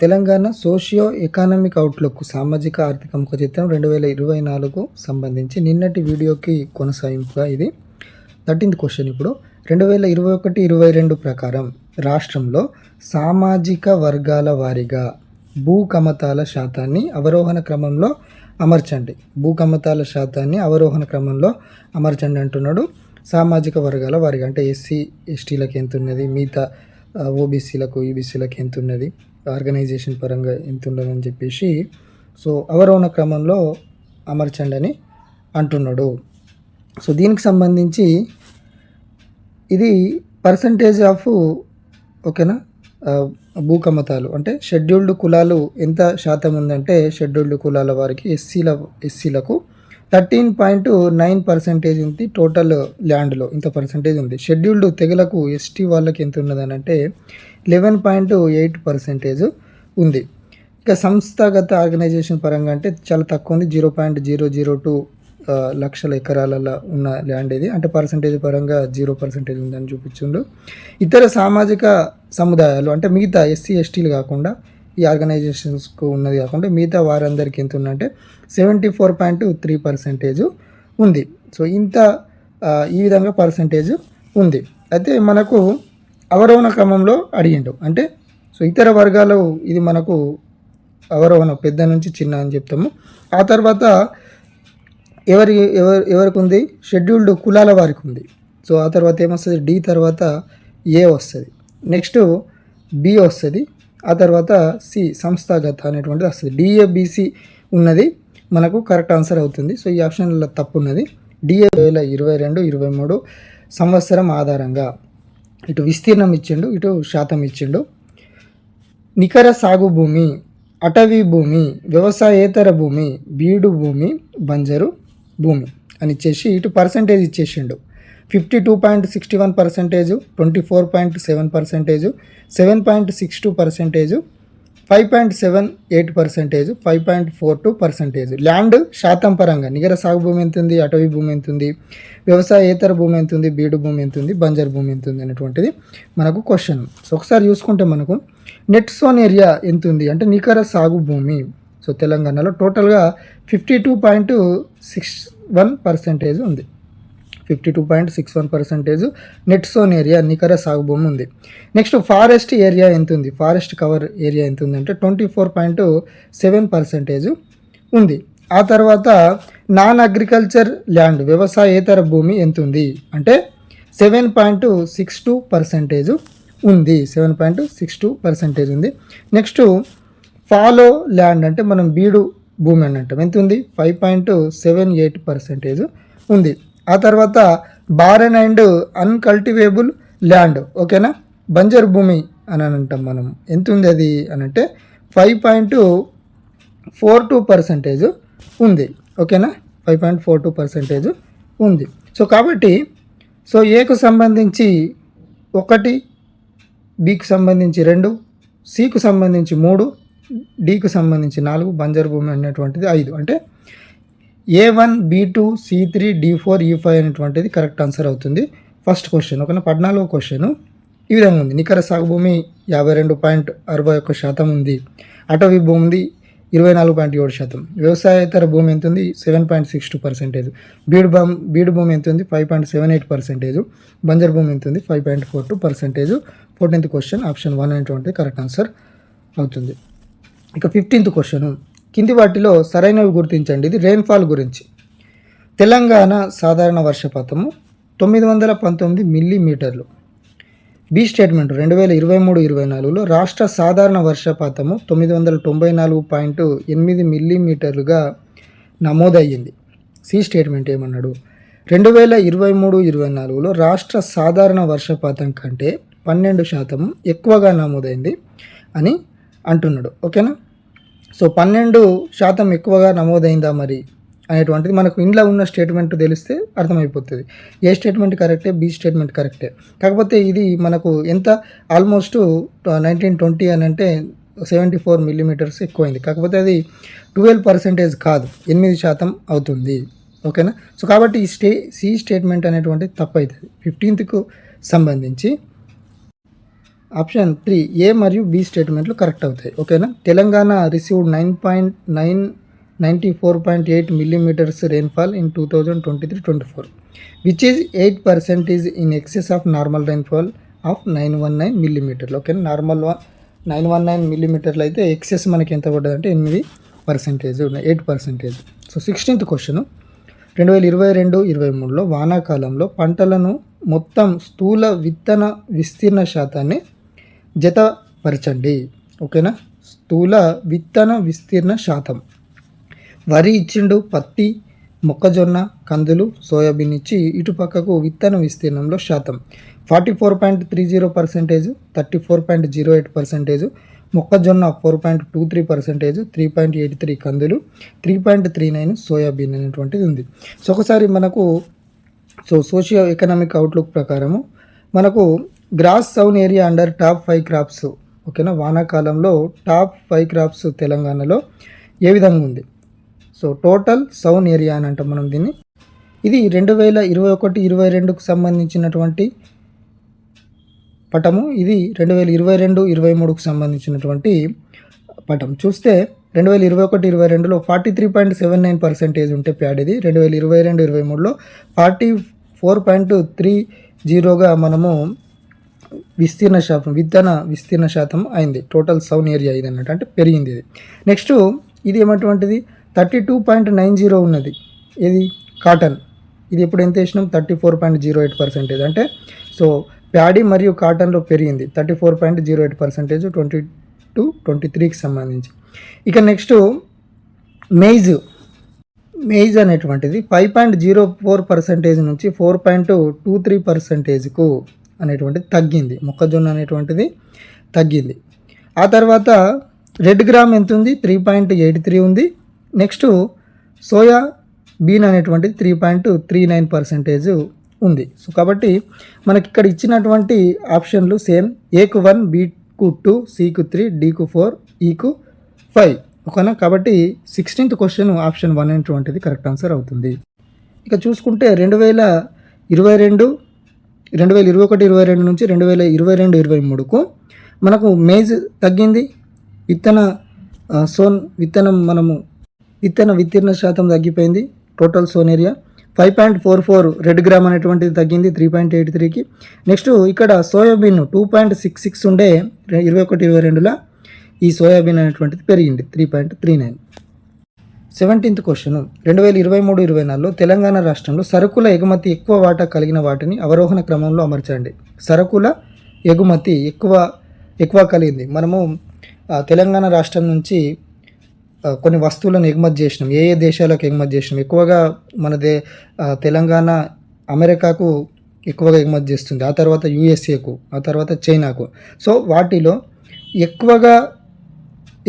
Telangana socio economic outlook సామాజిక ఆర్థిక ముఖ చిత్రం రెండు వేల ఇరవై నాలుగు సంబంధించి నిన్నటి వీడియోకి కొనసాగింపుగా ఇది. థర్టీన్త్ క్వశ్చన్ ఇప్పుడు. రెండు వేల ఇరవై ఒకటి ఇరవై రెండు ప్రకారం రాష్ట్రంలో సామాజిక వర్గాల వారీగా భూకమతాల శాతాన్ని అవరోహణ క్రమంలో అమర్చండి. భూకమతాల శాతాన్ని అవరోహణ క్రమంలో అమర్చండి అంటున్నాడు. సామాజిక వర్గాల వారిగా అంటే ఎస్సీ ఎస్టీలకు ఎంత ఉన్నది? మిగతా ఓబీసీలకు ఈబీసీలకు ఎంత ఉన్నది? ఆర్గనైజేషన్ పరంగా ఎంత ఉన్నదని చెప్పేసి. సో అవరోహణ క్రమంలో అమర్చండి అని అంటున్నాడు. సో దీనికి సంబంధించి ఇది పర్సంటేజ్ ఆఫ్ ఓకేనా భూకమతాలు అంటే షెడ్యూల్డ్ కులాలు ఎంత శాతం ఉందంటే షెడ్యూల్డ్ కులాల వారికి ఎస్సీల ఎస్సీలకు థర్టీన్ పాయింట్ నైన్ పర్సెంటేజ్ ఉంది టోటల్ ల్యాండ్లో ఇంత పర్సెంటేజ్ ఉంది. షెడ్యూల్డ్ తెగలకు ఎస్టీ వాళ్ళకి ఎంత ఉన్నదని అంటే లెవెన్ పాయింట్ ఎయిట్ పర్సెంటేజ్ ఉంది. ఇక సంస్థాగత ఆర్గనైజేషన్ పరంగా అంటే చాలా తక్కువ ఉంది zero point zero zero two లక్షల ఎకరాలలో ఉన్న ల్యాండ్ ఇది. అంటే పర్సంటేజ్ పరంగా జీరో పర్సెంటేజ్ ఉందని చూపించిండు. ఇతర సామాజిక సముదాయాలు అంటే మిగతా ఎస్సీ ఎస్టీలు కాకుండా ఈ ఆర్గనైజేషన్స్కు ఉన్నది కాకుండా మిగతా వారందరికీ ఎంత ఉందంటే seventy four point three percentage ఉంది. సో ఇంత ఈ విధంగా పర్సంటేజ్ ఉంది. అయితే మనకు అవరోహణ క్రమంలో అడిగిండు. అంటే సో ఇతర వర్గాలు ఇది మనకు అవరోహణ పెద్ద నుంచి చిన్న అని చెప్తాము. ఆ తర్వాత ఎవరి ఎవరు ఎవరికి ఉంది షెడ్యూల్డ్ కులాల వారికి ఉంది సో ఆ తర్వాత ఏమొస్తుంది? డి తర్వాత ఏ వస్తుంది? నెక్స్ట్ బి వస్తుంది. ఆ తర్వాత సి సంస్థాగత అనేటువంటిది వస్తుంది. డిఏబిసి ఉన్నది. మనకు కరెక్ట్ ఆన్సర్ అవుతుంది. సో ఈ ఆప్షన్లో తప్పు ఉన్నది డిఏ వేల ఇరవై రెండు ఇరవై మూడు సంవత్సరం ఆధారంగా. ఇటు విస్తీర్ణం ఇచ్చిండు ఇటు శాతం ఇచ్చిండు. నికర సాగు భూమి అటవీ భూమి వ్యవసాయేతర భూమి బీడు భూమి బంజరు భూమి అని ఇచ్చేసి ఇటు percentage ఇచ్చేసిండు. Fifty two point sixty one percentage twenty four point seven percentage seven point six two percentage five point seven eight percentage five point four two percentage. Land శాతం పరంగా నిగర సాగు భూమి ఎంత ఉంది అటవీ భూమి ఎంత ఉంది వ్యవసాయేతర భూమి ఎంత ఉంది బీడు భూమి ఎంత ఉంది బంజర్ భూమి ఎంత ఉంది అనేటువంటిది మనకు క్వశ్చన్ సో ఒకసారి చూసుకుంటే మనకు నెట్ సోన్ ఏరియా ఎంత ఉంది అంటే నికర సాగు భూమి. సో తెలంగాణలో టోటల్గా fifty two point six one percentage ఉంది. Fifty two point six one percentage net sown area నికర సాగు భూమి ఉంది. నెక్స్ట్ ఫారెస్ట్ ఏరియా ఎంత ఉంది? ఫారెస్ట్ కవర్ ఏరియా ఎంత ఉంది అంటే twenty four point seven percentage ఉంది. ఆ తర్వాత నాన్ అగ్రికల్చర్ ల్యాండ్ వ్యవసాయేతర భూమి ఎంత ఉంది? అంటే seven point six two percentage ఉంది. Seven point six two percentage ఉంది. నెక్స్ట్ ఫాలో ల్యాండ్ అంటే మనం బీడు భూమి అని అంటాం ఎంత ఉంది? Five point seven eight percentage ఉంది. ఆ తర్వాత బారెన్ అండ్ అన్కల్టివేబుల్ ల్యాండ్ ఓకేనా? బంజర్ భూమి అని అంటాం మనం. ఎంత ఉంది అది అని అంటే five point four two percentage ఉంది ఓకేనా? Five point four two percentage ఉంది. సో కాబట్టి సో ఏకు సంబంధించి ఒకటి బికి సంబంధించి రెండు సికు సంబంధించి మూడు డికి సంబంధించి నాలుగు బంజర్ భూమి అనేటువంటిది ఐదు. అంటే A one B two C three D four E five అనేటువంటిది కరెక్ట్ ఆన్సర్ అవుతుంది. ఫస్ట్ క్వశ్చన్ ఒక పద్నాలుగో క్వశ్చన్ ఈ విధంగా ఉంది. నికర సాగు భూమి యాభై రెండు పాయింట్ అరవై ఒక్క శాతం ఉంది. అటవీ భూమి ఉంది ఇరవై నాలుగు పాయింట్ ఏడు శాతం. వ్యవసాయేతర భూమి ఎంత ఉంది seven point six two percentage. బీడు భూమి బీడు భూమి ఎంత ఉంది five point seven eight percentage. Banjar భూమి ఎంత ఉంది five point four two percentage. Fourteenth question option one అనేటువంటిది కరెక్ట్ ఆన్సర్ అవుతుంది. ఇక ఫిఫ్టీన్త్ క్వశ్చన్. కింది వాటిలో సరైనవి గుర్తించండి. ఇది రెయిన్ఫాల్ గురించి. తెలంగాణ సాధారణ వర్షపాతము తొమ్మిది వందల పంతొమ్మిది మిల్లీమీటర్లు. బి స్టేట్మెంట్ రెండు వేల ఇరవై మూడు ఇరవై నాలుగులో రాష్ట్ర సాధారణ వర్షపాతము తొమ్మిది వందల తొంభై నాలుగు పాయింట్ ఎనిమిది మిల్లీమీటర్లుగా నమోదయ్యింది. సి స్టేట్మెంట్ ఏమన్నాడు? రెండు వేల ఇరవై మూడు ఇరవై నాలుగులో రాష్ట్ర సాధారణ వర్షపాతం కంటే పన్నెండు శాతం ఎక్కువగా నమోదైంది అని అంటున్నాడు. ఓకేనా? సో పన్నెండు శాతం ఎక్కువగా నమోదైందా మరి? అనేటువంటిది మనకు ఇంట్లో ఉన్న స్టేట్మెంట్ తెలిస్తే అర్థమైపోతుంది. ఏ స్టేట్మెంట్ కరెక్టే బి స్టేట్మెంట్ కరెక్టే కాకపోతే ఇది మనకు ఎంత ఆల్మోస్ట్ నైన్టీన్ ట్వంటీ అని అంటే సెవెంటీ ఫోర్ మిల్లీమీటర్స్ ఎక్కువైంది. కాకపోతే అది ట్వెల్వ్ పర్సెంటేజ్ కాదు ఎనిమిది శాతం అవుతుంది. ఓకేనా? సో కాబట్టి ఈ స్టే సి స్టేట్మెంట్ అనేటువంటి తప్పు అవుతుంది ఫిఫ్టీన్త్కు సంబంధించి ఆప్షన్ త్రీ ఏ మరియు బి స్టేట్మెంట్లు కరెక్ట్ అవుతాయి. ఓకేనా? Telangana received nine point nine ninety four point eight millimeters rainfall in two thousand twenty three twenty four which is eight percentage in excess of normal rainfall of nine one nine మిల్లీమీటర్లు ఓకేనా? Normal one nine one nine మిల్లీమీటర్లు అయితే excess మనకి ఎంత పడ్డదంటే ఎనిమిది percentage eight percentage so sixteenth question రెండు వేల ఇరవై రెండు ఇరవై మూడులో వానాకాలంలో పంటలను మొత్తం స్థూల విత్తన విస్తీర్ణ శాతాన్ని జతపరచండి. ఓకేనా? స్థూల విత్తన విస్తీర్ణ శాతం. వరి ఇచ్చిండు పత్తి మొక్కజొన్న కందులు సోయాబీన్ ఇచ్చి ఇటుపక్కకు విత్తన విస్తీర్ణంలో శాతం. Forty four point three zero percentage thirty four point zero eight percentage మొక్కజొన్న four point two three percentage three point eight three కందులు three point three nine soybean అనేటువంటిది ఉంది. సో ఒకసారి మనకు సో సోషియో ఎకనామిక్ అవుట్లుక్ ప్రకారము మనకు gross sown area under top five crops ఓకేనా? వానాకాలంలో టాప్ ఫైవ్ క్రాప్స్ తెలంగాణలో ఏ విధంగా ఉంది? సో టోటల్ సౌన్ ఏరియా అని అంటాం మనం దీన్ని. ఇది రెండు వేల ఇరవై ఒకటి ఇరవై రెండుకు సంబంధించినటువంటి పటము. ఇది రెండు వేల ఇరవై రెండు ఇరవై మూడుకు సంబంధించినటువంటి పటం. చూస్తే రెండు వేల ఇరవై ఒకటి ఇరవై రెండులో forty three point seven nine percentage ఉంటే ప్యాడ్ ఇది. రెండు వేల ఇరవై రెండు ఇరవై మూడులో ఫార్టీ ఫోర్ పాయింట్ త్రీ జీరోగా మనము విస్తీర్ణ శాతం విత్తన విస్తీర్ణ శాతం అయింది. టోటల్ సౌన్ ఏరియా ఇది అన్నట్టు అంటే పెరిగింది ఇది. నెక్స్ట్ ఇది ఏమటువంటిది thirty two point nine zero ఉన్నది. ఇది కాటన్ ఇది ఇప్పుడు ఎంత వేసినాం? Thirty four point zero eight percentage అంటే సో ప్యాడీ మరియు కాటన్లో పెరిగింది. Thirty four point zero eight percentage twenty two twenty త్రీకి సంబంధించి. ఇక నెక్స్ట్ మెయిజ్ మేజ్ అనేటువంటిది five point zero four percentage నుంచి ఫోర్ పాయింట్ టూ త్రీ పర్సెంటేజ్కు అనేటువంటిది తగ్గింది. మొక్కజొన్న అనేటువంటిది తగ్గింది. ఆ తర్వాత రెడ్ గ్రామ్ ఎంత ఉంది త్రీ పాయింట్ ఎయిట్ త్రీ ఉంది. నెక్స్ట్ సోయా బీన్ అనేటువంటిది three point three nine percentage ఉంది. సో కాబట్టి మనకి ఇక్కడ ఇచ్చినటువంటి ఆప్షన్లు సేమ్. ఏకు వన్ బీకు టూ సికు త్రీ డీకు ఫోర్ ఈకు ఫైవ్. ఓకేనా? కాబట్టి సిక్స్టీన్త్ క్వశ్చన్ ఆప్షన్ వన్ అనేటువంటిది కరెక్ట్ ఆన్సర్ అవుతుంది. ఇక చూసుకుంటే రెండు వేల ఇరవై రెండు రెండు వేల ఇరవై ఒకటి ఇరవై రెండు నుంచి రెండు వేల ఇరవై రెండు ఇరవై మూడుకు మనకు మేజ్ తగ్గింది. విత్తన సోన్ విత్తనం మనము విత్తన విత్తీర్ణ శాతం తగ్గిపోయింది total sown area. Five point four four red gram అనేటువంటిది తగ్గింది త్రీ పాయింట్ ఎయిట్ త్రీకి. నెక్స్ట్ ఇక్కడ soybean two point six six ఉండే ఇరవై ఒకటి ఇరవై రెండులో ఈ సోయాబీన్ అనేటువంటిది పెరిగింది three point three nine. Seventeenth question రెండు వేల ఇరవై మూడు ఇరవై నాలుగులో తెలంగాణ రాష్ట్రంలో సరుకుల ఎగుమతి ఎక్కువ వాటా కలిగిన వాటిని అవరోహణ క్రమంలో అమర్చండి. సరుకుల ఎగుమతి ఎక్కువ ఎక్కువ కలిగింది. మనము తెలంగాణ రాష్ట్రం నుంచి కొన్ని వస్తువులను ఎగుమతి చేసినాం. ఏ ఏ దేశాలకు ఎగుమతి చేసినాం? ఎక్కువగా మన దే తెలంగాణ అమెరికాకు ఎక్కువగా ఎగుమతి చేస్తుంది. ఆ తర్వాత యూఎస్ఏకు ఆ తర్వాత చైనాకు. సో వాటిలో ఎక్కువగా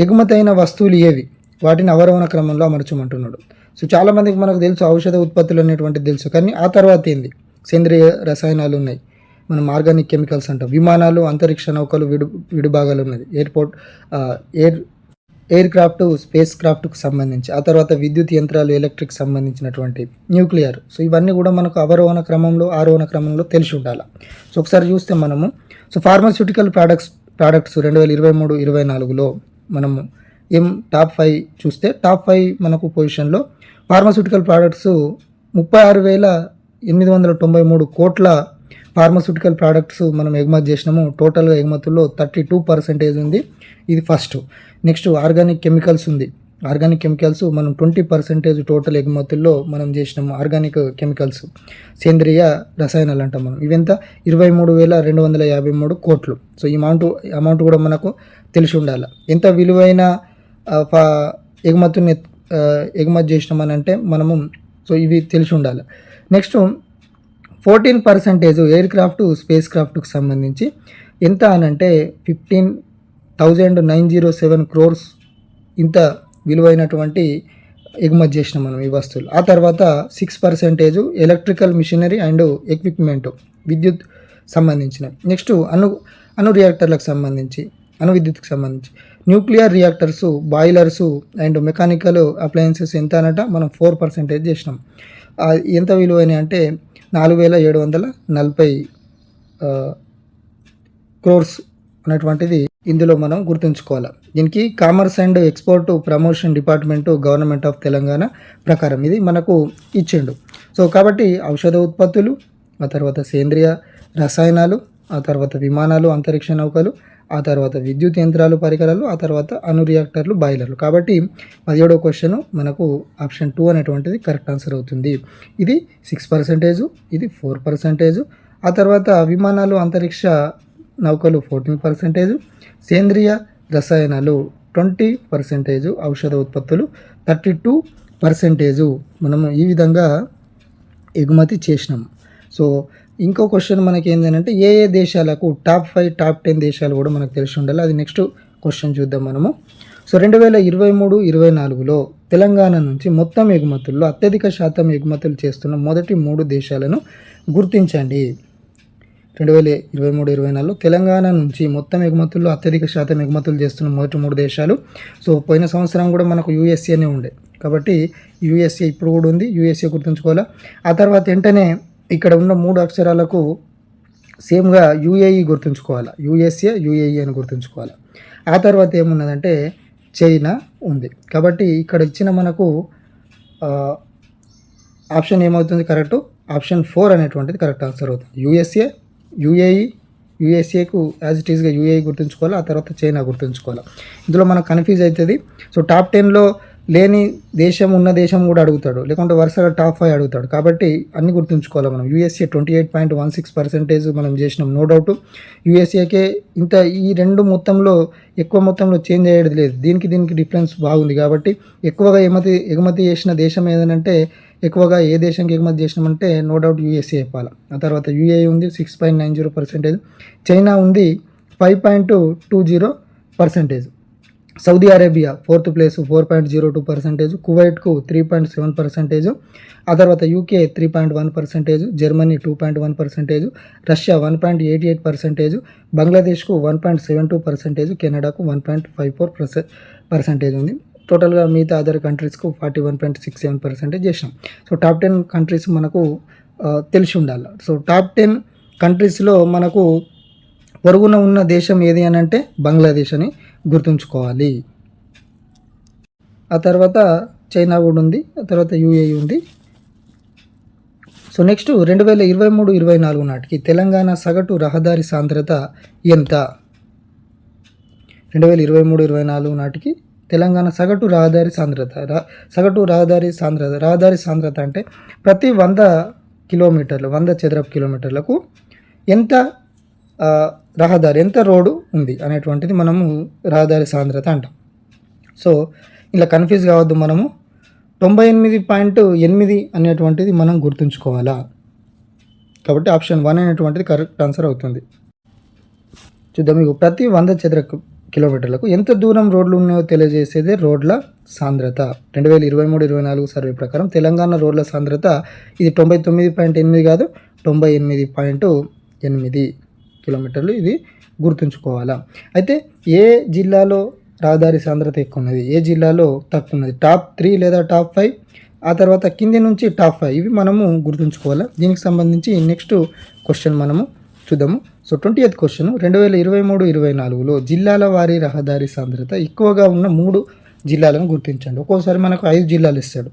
ఎగుమతి అయిన వస్తువులు ఏవి? వాటిని అవరోహణ క్రమంలో అమర్చమంటున్నాడు. సో చాలామందికి మనకు తెలుసు ఔషధ ఉత్పత్తులు అనేటువంటిది తెలుసు. కానీ ఆ తర్వాత ఏంది? సేంద్రియ రసాయనాలు ఉన్నాయి. మనం ఆర్గానిక్ కెమికల్స్ అంటాం. విమానాలు అంతరిక్ష నౌకలు విడు విడిభాగాలు ఉన్నది airport air aircraft space క్రాఫ్ట్కు సంబంధించి. ఆ తర్వాత విద్యుత్ యంత్రాలు ఎలక్ట్రిక్ సంబంధించినటువంటి న్యూక్లియర్. సో ఇవన్నీ కూడా మనకు అవరోహణ క్రమంలో ఆరోహణ క్రమంలో తెలిసి ఉండాలి. సో ఒకసారి చూస్తే మనము సో ఫార్మాస్యూటికల్ ప్రోడక్ట్స్ ప్రోడక్ట్స్ రెండు వేల ఇరవై మూడు ఇరవై నాలుగులో మనము ఏం టాప్ ఫైవ్ చూస్తే టాప్ ఫైవ్ మనకు పొజిషన్లో ఫార్మాస్యూటికల్ ప్రోడక్ట్స్ ముప్పై ఆరు వేల ఎనిమిది వందల తొంభై మూడు కోట్ల ఫార్మాస్యూటికల్ ప్రోడక్ట్స్ మనం ఎగుమతి చేసినాము. టోటల్గా ఎగుమతుల్లో థర్టీ టూ పర్సెంటేజ్ ఉంది. ఇది ఫస్ట్ నెక్స్ట్ ఆర్గానిక్ కెమికల్స్ ఉంది. ఆర్గానిక్ కెమికల్స్ మనం ట్వంటీ పర్సెంటేజ్ టోటల్ ఎగుమతుల్లో మనం చేసినాము ఆర్గానిక్ కెమికల్స్ సేంద్రియ రసాయనాలు అంటాం మనం. ఇవెంత? ఇరవై మూడు వేల రెండు వందల యాభై మూడు కోట్లు. సో ఈ అమౌంట్ అమౌంట్ కూడా మనకు తెలిసి ఉండాలి. ఎంత విలువైన ఆ, ఎగుమతుల్ని ఆ, ఎగుమతి చేసినామని అంటే మనము సో ఇవి తెలిసి ఉండాలి. Next fourteen percentage aircraft space క్రాఫ్ట్కి సంబంధించి ఎంత అని అంటే fifteen thousand nine zero seven crores ఇంత విలువైనటువంటి ఎగుమతి చేసినాం మనం ఈ వస్తువులు. ఆ తర్వాత six percentage electrical machinery and equipment విద్యుత్ సంబంధించిన నెక్స్ట్ అణు అణు రియాక్టర్లకు సంబంధించి అణు విద్యుత్కి సంబంధించి. Nuclear reactors boilers and mechanical appliances ఎంత అనట మనం ఫోర్ పర్సెంటేజ్ చేసినాం. ఎంత విలువైన అంటే నాలుగు వేల ఏడు వందల నలభై క్రోర్స్ అనేటువంటిది ఇందులో మనం గుర్తుంచుకోవాలి. దీనికి commerce and export promotion department government of Telangana ప్రకారం ఇది మనకు ఇచ్చిండు. సో కాబట్టి ఔషధ ఉత్పత్తులు ఆ తర్వాత సేంద్రియ రసాయనాలు ఆ తర్వాత విమానాలు అంతరిక్ష నౌకలు ఆ తర్వాత విద్యుత్ యంత్రాలు పరికరాలు ఆ తర్వాత అణు రియాక్టర్లు బాయిలర్లు కాబట్టి పదిహేడో క్వశ్చన్ మనకు ఆప్షన్ టూ అనేటువంటిది కరెక్ట్ ఆన్సర్ అవుతుంది. ఇది సిక్స్ పర్సెంటేజు ఇది ఫోర్ పర్సెంటేజు ఆ తర్వాత విమానాలు అంతరిక్ష నౌకలు ఫోర్టీన్ పర్సెంటేజు సేంద్రియ రసాయనాలు ట్వంటీ పర్సెంటేజు ఔషధ ఉత్పత్తులు థర్టీ టూ పర్సెంటేజు మనము ఈ విధంగా ఎగుమతి చేసినాం. సో ఇంకో క్వశ్చన్ మనకి ఏంటంటే ఏ ఏ దేశాలకు టాప్ ఫైవ్ టాప్ టెన్ దేశాలు కూడా మనకు తెలిసి ఉండాలి. అది నెక్స్ట్ క్వశ్చన్ చూద్దాం మనము. సో రెండు వేల ఇరవై మూడు ఇరవై నాలుగులో తెలంగాణ నుంచి మొత్తం ఎగుమతుల్లో అత్యధిక శాతం ఎగుమతులు చేస్తున్న మొదటి మూడు దేశాలను గుర్తించండి. రెండు వేల ఇరవై మూడు ఇరవై నాలుగులో తెలంగాణ నుంచి మొత్తం ఎగుమతుల్లో అత్యధిక శాతం ఎగుమతులు చేస్తున్న మొదటి మూడు దేశాలు. సో పోయిన సంవత్సరం కూడా మనకు యూఎస్ఏనే ఉండే. కాబట్టి యూఎస్ఏ ఇప్పుడు కూడా ఉంది. యూఎస్ఏ గుర్తుంచుకోవాలా? ఆ తర్వాత వెంటనే ఇక్కడ ఉన్న మూడు అక్షరాలకు సేమ్గా యూఏఈ గుర్తుంచుకోవాలి. యూఎస్ఏ యూఏఈ అని గుర్తుంచుకోవాలి. ఆ తర్వాత ఏమున్నదంటే చైనా ఉంది. కాబట్టి ఇక్కడ ఇచ్చిన మనకు ఆప్షన్ ఏమవుతుంది? కరెక్ట్? ఆప్షన్ ఫోర్ అనేటువంటిది కరెక్ట్ ఆన్సర్ అవుతుంది. యూఎస్ఏ యూఏఈ యూఎస్ఏకు యాజ్ ఇట్ ఈస్గా యూఏఈ గుర్తుంచుకోవాలి ఆ తర్వాత చైనా గుర్తుంచుకోవాలి. ఇందులో మనకు కన్ఫ్యూజ్ అవుతుంది. సో టాప్ టెన్లో లేని దేశం ఉన్న దేశం కూడా అడుగుతాడు. లేకుంటే వరుసగా టాప్ ఫైవ్ అడుగుతాడు. కాబట్టి అన్ని గుర్తుంచుకోవాలి మనం. USA twenty eight point one six percentage మనం చేసినాం నో డౌట్ యూఎస్ఏకే ఇంత ఈ రెండు మొత్తంలో ఎక్కువ మొత్తంలో చేంజ్ అయ్యేది లేదు. దీనికి దీనికి డిఫరెన్స్ బాగుంది. కాబట్టి ఎక్కువగా ఎగుమతి ఎగుమతి చేసిన దేశం ఏదనంటే ఎక్కువగా ఏ దేశంకి ఎగుమతి చేసినామంటే నో డౌట్ యూఎస్ఏ చెప్పాలి. ఆ తర్వాత యూఏ ఉంది six point nine zero percentage China ఉంది five point two zero percentage Saudi Arabia fourth place four point zero two percentage కువైట్కు three point seven percentage ఆ తర్వాత UK three point one percentage Germany two point one percentage Russia one point eighty eight percentage బంగ్లాదేశ్కు one point seven two percentage కెనడాకు one point five four percentage ఉంది. టోటల్గా మిగతా other కంట్రీస్కు forty one point six seven percentage చేసినాం. So top ten countries మనకు తెలిసి ఉండాలి. So top ten కంట్రీస్లో మనకు పొరుగున ఉన్న దేశం ఏది అని అంటే బంగ్లాదేశ్ అని. గుర్తుంచుకోవాలి. ఆ తర్వాత చైనా కూడా ఉంది ఆ తర్వాత యూఏఈ ఉంది. సో నెక్స్ట్ రెండు వేల ఇరవై మూడు ఇరవై నాలుగు నాటికి తెలంగాణ సగటు రహదారి సాంద్రత ఎంత? రెండు వేల ఇరవై మూడు ఇరవై నాలుగు నాటికి తెలంగాణ సగటు రహదారి సాంద్రత సగటు రహదారి సాంద్రత రహదారి సాంద్రత అంటే ప్రతి వంద కిలోమీటర్లు వంద చదరపు కిలోమీటర్లకు ఎంత రహదారి ఎంత రోడ్డు ఉంది అనేటువంటిది మనము రహదారి సాంద్రత అంటాం. సో ఇలా కన్ఫ్యూజ్ కావద్దు మనము. తొంభై ఎనిమిది పాయింట్ ఎనిమిది అనేటువంటిది మనం గుర్తుంచుకోవాలా? కాబట్టి ఆప్షన్ వన్ అనేటువంటిది కరెక్ట్ ఆన్సర్ అవుతుంది. చూద్దాం మీకు ప్రతి వంద చదర కిలోమీటర్లకు ఎంత దూరం రోడ్లు ఉన్నాయో తెలియజేసేదే రోడ్ల సాంద్రత. రెండు వేల ఇరవై మూడు ఇరవై నాలుగు సర్వే ప్రకారం తెలంగాణ రోడ్ల సాంద్రత ఇది తొంభై తొమ్మిది పాయింట్ ఎనిమిది కాదు తొంభై ఎనిమిది పాయింట్ ఎనిమిది. కిలోమీటర్లు ఇది గుర్తుంచుకోవాలా. అయితే ఏ జిల్లాలో రహదారి సాంద్రత ఎక్కువ ఉన్నది ఏ జిల్లాలో తక్కువ ఉన్నది టాప్ త్రీ లేదా టాప్ ఫైవ్? ఆ తర్వాత కింది నుంచి టాప్ ఫైవ్ ఇవి మనము గుర్తుంచుకోవాలా. దీనికి సంబంధించి నెక్స్ట్ క్వశ్చన్ మనము చూద్దాము. So twenty eighth question. రెండు వేల ఇరవై మూడు ఇరవై నాలుగులో జిల్లాల వారీ రహదారి సాంద్రత ఎక్కువగా ఉన్న మూడు జిల్లాలను గుర్తించండి. ఒక్కోసారి మనకు ఐదు జిల్లాలు ఇస్తాడు.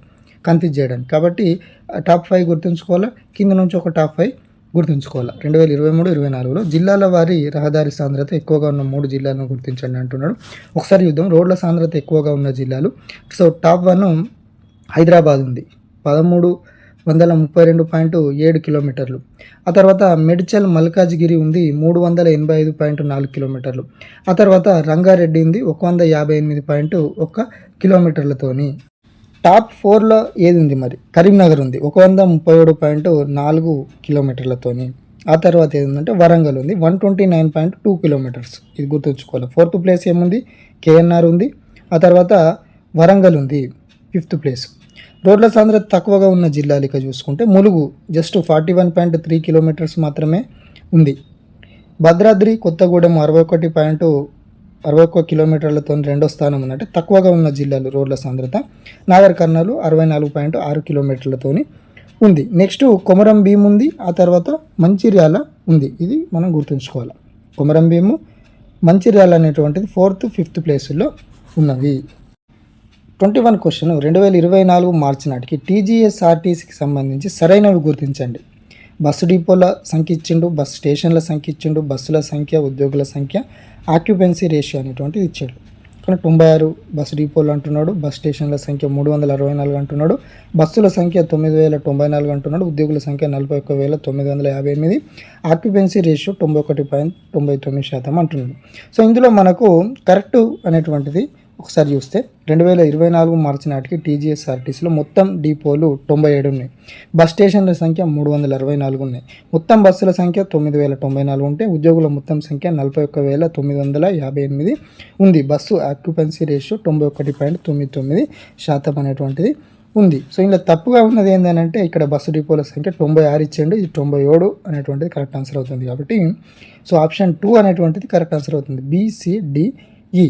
కన్ఫ్యూజ్ చేయడానికి. కాబట్టి టాప్ ఫైవ్ గుర్తుంచుకోవాలా? కింద నుంచి ఒక టాప్ ఫైవ్. గుర్తుంచుకోవాలి. రెండు వేల ఇరవై మూడు ఇరవై నాలుగులో జిల్లాల వారి రహదారి సాంద్రత ఎక్కువగా ఉన్న మూడు జిల్లాలను గుర్తించండి అంటున్నాడు. ఒకసారి యుద్ధం రోడ్ల సాంద్రత ఎక్కువగా ఉన్న జిల్లాలు. సో టాప్ వన్ హైదరాబాద్ ఉంది. పదమూడు వందల ముప్పై రెండు పాయింట్ ఏడు కిలోమీటర్లు. ఆ తర్వాత మెడ్చల్ మల్కాజ్గిరి ఉంది మూడు వందల ఎనభై ఐదు పాయింట్ నాలుగు కిలోమీటర్లు. ఆ తర్వాత రంగారెడ్డి ఉంది ఒక వంద యాభై ఎనిమిది పాయింట్ ఒక్క కిలోమీటర్లతోని. టాప్ ఫోర్లో ఏది ఉంది మరి? కరీంనగర్ ఉంది. ఒక వంద ముప్పై ఏడు పాయింట్ నాలుగు కిలోమీటర్లతోని. ఆ తర్వాత ఏది ఉందంటే వరంగల్ ఉంది. One twenty nine point two kilometers. ఇది గుర్తుంచుకోవాలి. ఫోర్త్ ప్లేస్ ఏముంది? కేఎన్ఆర్ ఉంది. ఆ తర్వాత వరంగల్ ఉంది. Fifth place. రోడ్ల సాంద్రత తక్కువగా ఉన్న జిల్లాలు ఇక చూసుకుంటే Mulugu just forty one point three kilometers మాత్రమే ఉంది. భద్రాద్రి కొత్తగూడెం అరవై ఒకటి పాయింట్ అరవై ఒక్క కిలోమీటర్లతో రెండో స్థానం ఉందంటే తక్కువగా ఉన్న జిల్లాలు రోడ్ల సాంద్రత. నాగర్ కర్నూలు అరవై నాలుగు పాయింట్ ఆరు కిలోమీటర్లతోని ఉంది. నెక్స్ట్ కొమరం భీమ్ ఉంది. ఆ తర్వాత మంచిర్యాల ఉంది. ఇది మనం గుర్తుంచుకోవాలి. కొమరం భీము మంచిర్యాల అనేటువంటిది ఫోర్త్ ఫిఫ్త్ ప్లేసుల్లో ఉన్నవి ట్వంటీ వన్ క్వశ్చన్. రెండు వేల ఇరవై నాలుగు మార్చి నాటికి టీజీఎస్ఆర్టీసీకి సంబంధించి సరైనవి గుర్తించండి. బస్సు డిపోల సంఖ్య ఇచ్చిండు బస్ స్టేషన్ల సంఖ్య ఇచ్చిండు బస్సుల సంఖ్య ఉద్యోగుల సంఖ్య ఆక్యుపెన్సీ రేషియో అనేటువంటిది ఇచ్చాడు. కానీ తొంభై ఆరు బస్సు డిపోలు అంటున్నాడు బస్ స్టేషన్ల సంఖ్య మూడు వందల అరవై నాలుగు అంటున్నాడు బస్సుల సంఖ్య తొమ్మిది వేల తొంభై నాలుగు అంటున్నాడు ఉద్యోగుల సంఖ్య నలభై ఒక్క వేల తొమ్మిది వందల యాభై ఎనిమిది ఆక్యుపెన్సీ రేషియో తొంభై ఒకటి పాయింట్ తొంభై తొమ్మిది శాతం అంటున్నాడు. సో ఇందులో మనకు కరెక్ట్ అనేటువంటిది ఒకసారి చూస్తే రెండు వేల ఇరవై నాలుగు మార్చి నాటికి టీజీఎస్ఆర్టీసీలో మొత్తం డిపోలు తొంభై ఏడు ఉన్నాయి. బస్ స్టేషన్ల సంఖ్య మూడు వందల అరవై నాలుగు ఉన్నాయి. మొత్తం బస్సుల సంఖ్య తొమ్మిది వేల తొంభై నాలుగు ఉంటే ఉద్యోగుల మొత్తం సంఖ్య నలభై ఒక్క వేల తొమ్మిది వందల యాభై ఎనిమిది ఉంది. బస్సు ఆక్యుపెన్సీ రేషియో తొంభై ఒకటి పాయింట్ తొమ్మిది తొమ్మిది శాతం అనేటువంటిది ఉంది. సో ఇలా తప్పుగా ఉన్నది ఏంటంటే ఇక్కడ బస్సు డిపోల సంఖ్య తొంభై ఆరు ఇచ్చిండు ఇది తొంభై ఏడు అనేటువంటిది కరెక్ట్ ఆన్సర్ అవుతుంది కాబట్టి సో ఆప్షన్ టూ అనేటువంటిది కరెక్ట్ ఆన్సర్ అవుతుంది. B C D E